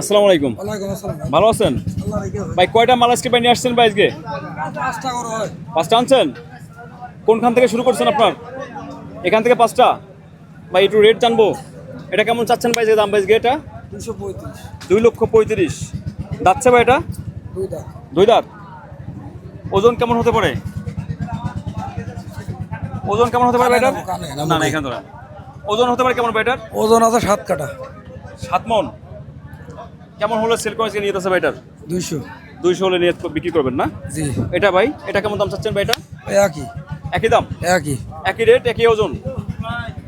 আসসালামু আলাইকুম। ওয়ালাইকুম আসসালাম ভালো আছেন? ভাই কয়টা মাল আজকে নিয়ে আসছেন ভাই আজকে? পাঁচটা করে হয়। পাঁচটা আনছেন? কোনখান থেকে শুরু করছেন আপনার? এখান থেকে পাঁচটা? ভাই একটু রেট জানব। এটা কেমন চাচ্ছেন ভাই যে দাম ভাই এটা? দুশো পঁয়ত্রিশ। দুই লক্ষ পঁয়ত্রিশ। যাচ্ছে ভাই এটা? দুই দাঁত। ওজন কেমন হতে পারে? ওজন কেমন হতে পারে ভাই কানে, না না এখানে ওজন হতে পারে কেমন ভাই এটার? ওজন আছে সাত কাটা সাত মন? কেমন হলে সেল করে নিয়ে যেতেছে ভাই এটার দুইশো। দুইশো হলে নিয়ে বিক্রি করবেন না? জি। এটা ভাই এটা কেমন দাম চাচ্ছেন ভাই এটা? একই। একই দাম? একই। একই রেট একই ওজন?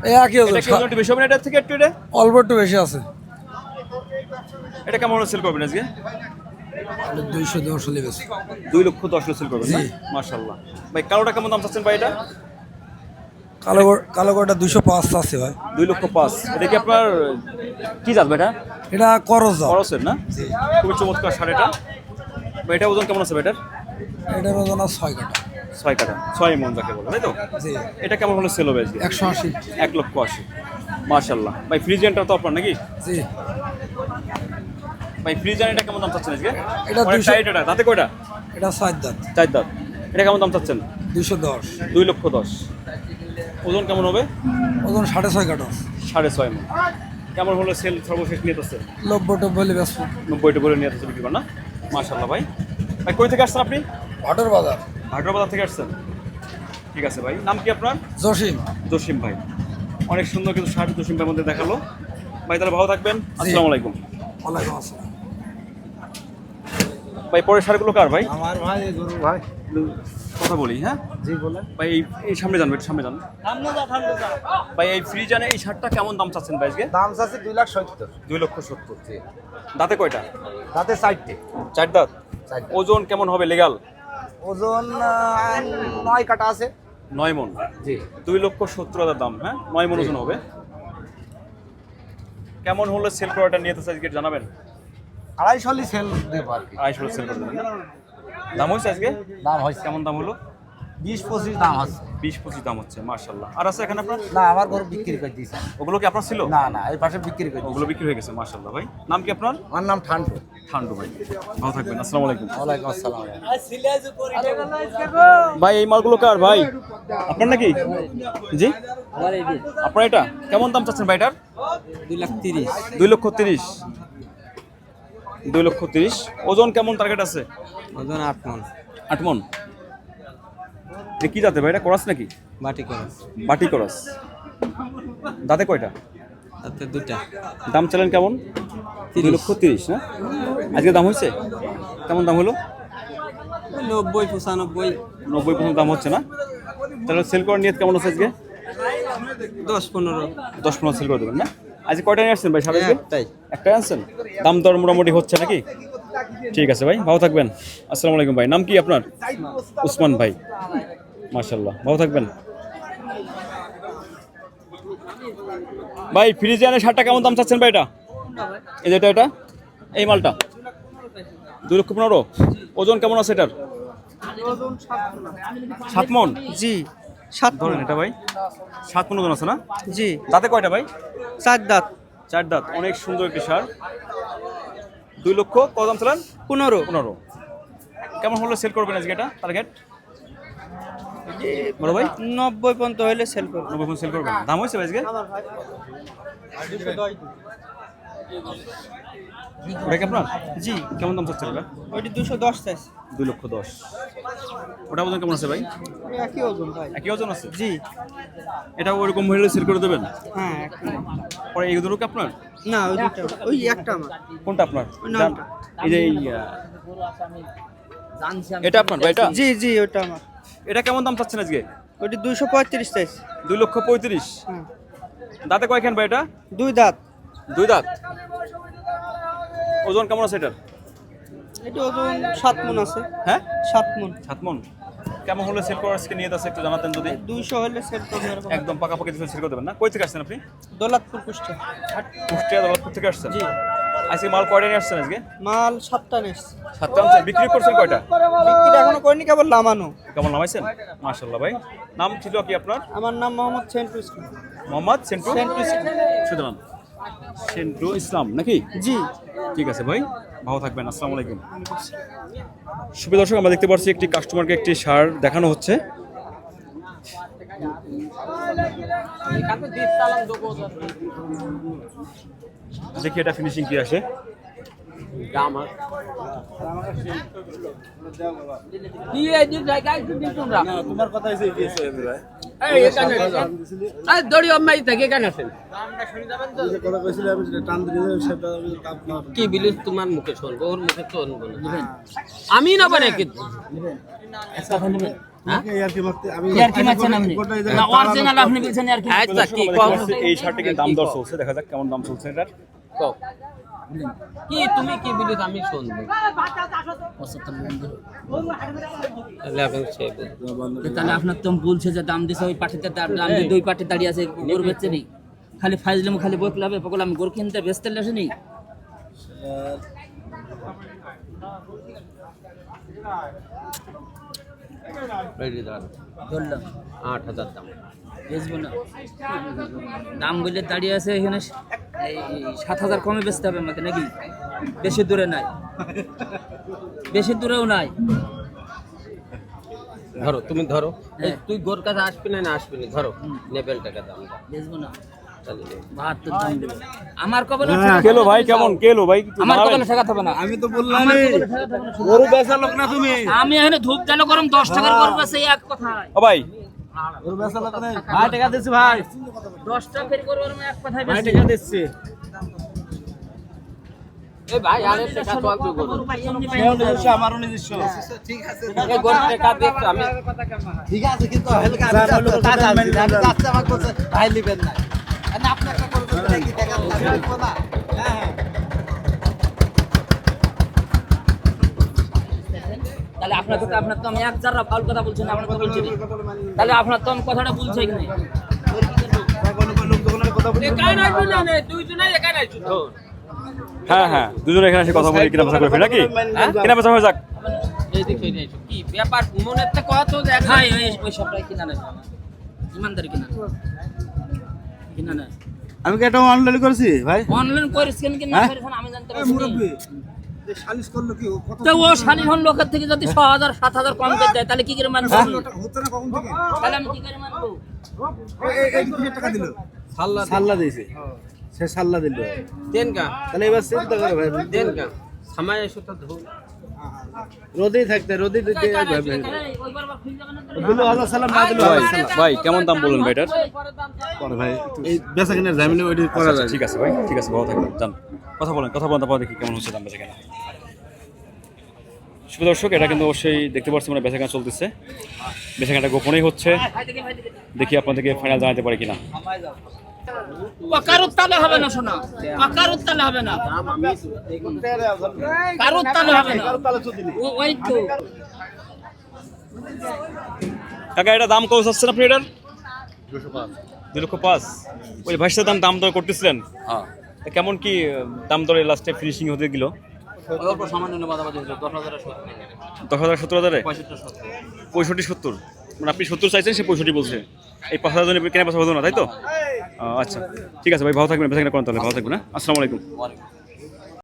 এই একই ওজন। একটু বেশি হবে এটার থেকে একটু এটা? অল্প একটু বেশি আছে। এটা কেমন হলে সেল করবেন আজকে? দুইশো দশ হলে বেশি। দুই লক্ষ দশ হলে সেল করবেন। মার্শাল্লাহ ভাই কালোটা কেমন দাম চাচ্ছেন ভাই এটা? কালো কালো গোটা দুইশো পাঁচ আছে ভাই। দুই লক্ষ পাঁচ। এটা কি আপনার কি জাত এটা এটা করস খরচের না? খুবই চমৎকার শাড়িটা ভাই এটা ওজন কেমন আছে ভাই এটার এটার ওজন আছে ছয় কাটা ছয় কাটা ছয় মন যাকে বলে তাই তো? এটা কেমন হলে সেল হবে একশো আশি। এক লক্ষ আশি। মার্শাল্লাহ ভাই ফ্রিজেনটা তো আপনার নাকি? জি। ভাই ফ্রিজেন এটা কেমন দাম চাচ্ছেন আজকে? এটা অনেক 200 টাইট এটা। দাঁতে কয়টা? এটা সাত দাঁত। চার দাঁত। এটা কেমন দাম চাচ্ছেন? দুইশো দশ। দুই লক্ষ দশ। ওজন কেমন হবে? ওজন সাড়ে ছয় কাটা। সাড়ে ছয় মন। কেমন হলে সেল সর্বশেষ নিয়ে আসছে? নব্বই টব্বই ব্যস্ত নব্বইটা বলে নিয়ে আসছে বিক্রি না মার্শাল্লাহ ভাই। ভাই কই থেকে আসছেন আপনি? ভাটর বাজার। হায়দ্রাবাদ থেকে আসছেন। ঠিক আছে ভাই। নাম কি আপনার? জসিম। জসিম ভাই। অনেক সুন্দর কিন্তু শার্ট জসিম ভাইয়ের মধ্যে দেখাল। ভাই তাহলে ভালো থাকবেন। আসসালামু আলাইকুম। ওয়ালাইকুম আসসালাম। ভাই পরের শাড়িগুলো কার ভাই? আমার ভাই গরু ভাই। কথা বলি হ্যাঁ? জি বলেন। ভাই এই এই সামনে যান একটু সামনে যান। ভাই এই ফ্রি জানে এই শার্টটা কেমন দাম চাচ্ছেন ভাই আজকে? দাম চাচ্ছে দুই লাখ সত্তর। দুই লক্ষ সত্তর দাঁতে কয়টা? তাতে চারটে। চার দাঁত? চারটে। ওজন কেমন হবে লেগাল ওজন নয় কাটা আছে। নয় মন? জি। দুই লক্ষ সত্তর হাজার দাম হ্যাঁ? নয় মন ওজন হবে। কেমন হলো সেল করাটা নিয়ে তো আজকে জানাবেন? আড়াইশো সেল দেবো আর কি। আড়াইশো সেল করে দেবেন দাম হয়েছে আজকে? দাম হয়েছে। কেমন দাম হলো? বিশ পঁচিশ দাম আছে। বিশ পঁচিশ দাম হচ্ছে মার্শাল্লাহ আর আছে এখানে আপনার? না আমার গরু বিক্রি করে দিয়েছে। ওগুলো কি আপনার ছিল? না না এই পাশে বিক্রি করে ওগুলো বিক্রি হয়ে গেছে মার্শাল্লাহ ভাই নাম কি আপনার? আমার নাম ঠান্ডু ঠান্ডু ভাই ভালো থাকবেন আসসালামু আলাইকুম। ওয়ালাইকুম আসসালাম। ভাই এই মালগুলো কার ভাই? আপনার নাকি? জি? আপনার এটা? কেমন দাম চাচ্ছেন ভাই এটার দুই লাখ তিরিশ। দুই লক্ষ তিরিশ। দুই লক্ষ তিরিশ। ওজন কেমন টার্গেট আছে? ওজন আট মন। আট মন। কি যাতে ভাই? এটা করাস নাকি? বাটি করে বাটি করস। দাঁতে কয়টা? তাতে দুটা দাম চালেন কেমন? দুই লক্ষ তিরিশ না? আজকে দাম হয়েছে? কেমন দাম হলো? নব্বই পঁচানব্বই। নব্বই পর্যন্ত দাম হচ্ছে না? তাহলে সেল করার নিয়ত কেমন আছে আজকে? দশ পনেরো। দশ পনেরো সেল করে দেবেন না? আজকে কয়টা নিয়ে আসছেন ভাই সাড়ে একটাই। একটাই আনছেন? দাম দর মোটামুটি হচ্ছে নাকি? ঠিক আছে ভাই ভালো থাকবেন। আসসালামু আলাইকুম ভাই। নাম কি আপনার? উসমান ভাই। মাশাল্লাহ ভালো থাকবেন। ভাই ফ্রিজিয়ানের শার্টটা কেমন দাম চাচ্ছেন ভাই এটা? এই যেটা এটা এই মালটা? দুই লক্ষ পনেরো? ওজন কেমন আছে এটার? সাত মন? জি সাত ধরেন এটা ভাই। সাত মন ওজন আছে না? জি। দাঁতে কয়টা ভাই? চার দাঁত। চার দাঁত। অনেক সুন্দর একটি সার। দুই লক্ষ কত দাম ছিলেন পনেরো। পনেরো। কেমন হলো সেল করবেন আজকে এটা? টার্গেট বড় ভাই? নব্বই পর্যন্ত হইলে সেল করব। নব্বই ফোন সেল করবেন দাম হয়েছে ভাই। আজকে ওটা কি আপনার? জি। কেমন দাম চাচ্ছে ওটা? ওইটি দুশো দশ চাইছে। দুই লক্ষ দশ। ওটা ওজন কেমন আছে ভাই? একই ওজন ভাই। একই ওজন আছে? জি। এটা ওরকম হলে সেল করে দেবেন? হ্যাঁ। পরে এই দুটো কি আপনার? না ওই দুটো ওই একটা আমার। কোনটা আপনার? এই যে এটা আপনার ভাই এটা জি জি ওইটা আমার। এটা কেমন দাম চাচ্ছেন আজকে? ওইটি দুইশো পঁয়ত্রিশ চাইছে। দুই লক্ষ পঁয়ত্রিশ? দাঁতে কয়খান ভাই এটা? দুই দাঁত। দুই দাঁত? ওজন কেমন আছে এটার? এটি ওজন সাত মন আছে। হ্যাঁ? সাত মন। সাত মন। কেমন হলে সেল করার আজকে নিয়ে আছে একটু জানাতেন যদি। দুইশো হলে সেল করব এরকম একদম পাকাপাকি সেল করে দেবেন না? কই থেকে আসছেন আপনি? দৌলতপুর কুষ্টিয়া। কুষ্টিয়া দৌলতপুর থেকে আসছেন? জি। আজকে মাল কয়টা নিয়ে আসছেন আজকে? মাল সাতটা নেস সাতটা আনছেন। বিক্রি করছেন কয়টা? বিক্রি এখনও করিনি কেবল নামানো কেমন নামাইছেন মাশাল্লাহ ভাই। নাম ছিল কি আপনার? আমার নাম মোহাম্মদ সেন্টু ইসলাম। মোহাম্মদ সেন্টু? সেন্টু ইসলাম। সুতরাং সেন্টু ইসলাম নাকি? জি। ঠিক আছে ভাই ভালো থাকবেন আসসালামু আলাইকুম। সুপ্রিয় দর্শক আমরা দেখতে পাচ্ছি একটি কাস্টমারকে একটি সার দেখানো হচ্ছে। দেখি এটা ফিনিশিং কি আসে। তুমি তোমরা। কথা দড়ি অম্মাই থেকে আছেন কি বিলিস তোমার মুখে শুনব ওর মুখে শুনব না। আমি না বানে কিন্তু আর কি মারতে আমি ইয়ার কি মারছেন আপনি না অরিজিনাল আপনি বলছেন ইয়ার কি আচ্ছা কি আমরা কও দেখতে পাচ্ছি এই শার্টে কিন্তু দাম দর চলছে? দেখা যাক কেমন দাম চলছে এটার। কি তুমি কি বিলিস আমি শুনব। তাহলে আপনার তো বলছে যে দাম দিছে ওই পার্টিতে দাম দিয়ে দুই পার্টি দাঁড়িয়ে আছে গরু বেচছে নেই খালি ফাইজলাম খালি বকলে হবে পকল আমি গরু কিনতে বেচতে লেসে নেই ধরলাম। আট হাজার দাম। বেচবো না। দাম বলে দাঁড়িয়ে আছে এখানে। এই সাত হাজার কমে বেচতে হবে আমাকে নাকি? বেশি দূরে নাই। বেশি দূরেও নাই। ধরো তুমি ধরো। হ্যাঁ। তুই গোর কাছে আসবি না না আসবি না ধরো। নেবেল টাকা দাম। বেচবো না। তাহলে নে। বাহাত্তর দাম দেবে। আমার কবলে কেলো ভাই কেমন? কেলো ভাই আমার। কবলে ঠেকাতে হবে না। আমি তো বললাম। গরু বেচা লোক না তুমি? আমি এখানে ধূপ জ্বালো গরম দশ টাকার করব সেই এক কথায় ও ভাই। গরু বেচা লোক নাই? ভাই টাকা দিচ্ছি ভাই। দশ টাকা ফের করব আমি এক কথায় ভাই বেশি টাকা এই ভাই আরে টাকা তো আমি করব আমারও নিজস্ব। এই গোর টাকা দেখছ আমি। ঠিক আছে কিন্তু হেলকা আমি আমি যাচ্ছি ভাই লিবেন না না আপনাকে করব কি টাকা লাগবে না হ্যাঁ হ্যাঁ তাহলে আপনার তো আপনার তো আমি এক যারা ফাউল কথা বলছেন আপনার তো বলছি তাহলে আপনার তো আমি কথাটা বলছি এখানে। না নে হ্যাঁ হ্যাঁ দুজনে এখানে এসে কথা বলে কিনা বেচা করে নাকি? কিনা হয়ে যাক। এই দিক যাইছো কি ব্যাপার? মনে তো কত দেখ হ্যাঁ ওই সবটাই কিনা নেই। ইমানদারি কিনা নেই। আমি কি এটা অনলাইন করেছি ভাই? অনলাইন করেছেন কি না করেছেন আমি জানতে পারছি না। সালিশ করল কি কত তো ও হন লোকের থেকে যদি ছ হাজার সাত হাজার কম করে দেয় তাহলে কি করে মানবো? আমি? না কখন থেকে? তাহলে আমি কি করে মানবো? এই কিসের টাকা দিল? সাল্লা সাল্লা দিয়েছে। সে সাল্লা দিল। দেন কা তাহলে এবার চিন্তা করে ভাই। দেন কা সময় এসো তো ধর। রোদেই থাকতে রোদেই দিতে ভাই ভাই কেমন দাম বললেন ভাই এটার ভাই এই বেচা কিনা জামিনে ওইটি করা যায়। ঠিক আছে ভাই ঠিক আছে ভালো থাকবেন যান। কথা বলেন কথা বলেন তারপর দেখি কেমন হচ্ছে দাম বেচা কেনা। শুভ দর্শক এটা কিন্তু অবশ্যই দেখতে পাচ্ছি মানে বেচা কেনা চলতেছে। বেচা কেনাটা গোপনেই হচ্ছে। দেখি আপনাদেরকে ফাইনাল জানাতে পারি কিনা। পাকার উত্তালে হবে না শোনা। পাকার উত্তালে হবে না। কার উত্তালে হবে না। ওই তো কাকা এটা দাম কত চাচ্ছেন আপনি এটার? দুই লক্ষ পাঁচ। ওই ভাইয়ের সাথে দাম দাম দর করতেছিলেন? হ্যাঁ। কেমন কি দাম দরে লাস্টে ফিনিশিং হতে গেল দশ হাজার সত্তর হাজারে। পঁয়ষট্টি সত্তর। মানে আপনি সত্তর চাইছেন সে পঁয়ষট্টি বলছে। এই পাঁচ হাজার জনের কেনা পয়সা হতো না তাই তো? আচ্ছা। ঠিক আছে ভাই ভালো থাকবেন ভালো থাকবেন হ্যাঁ? আসসালামু আলাইকুম।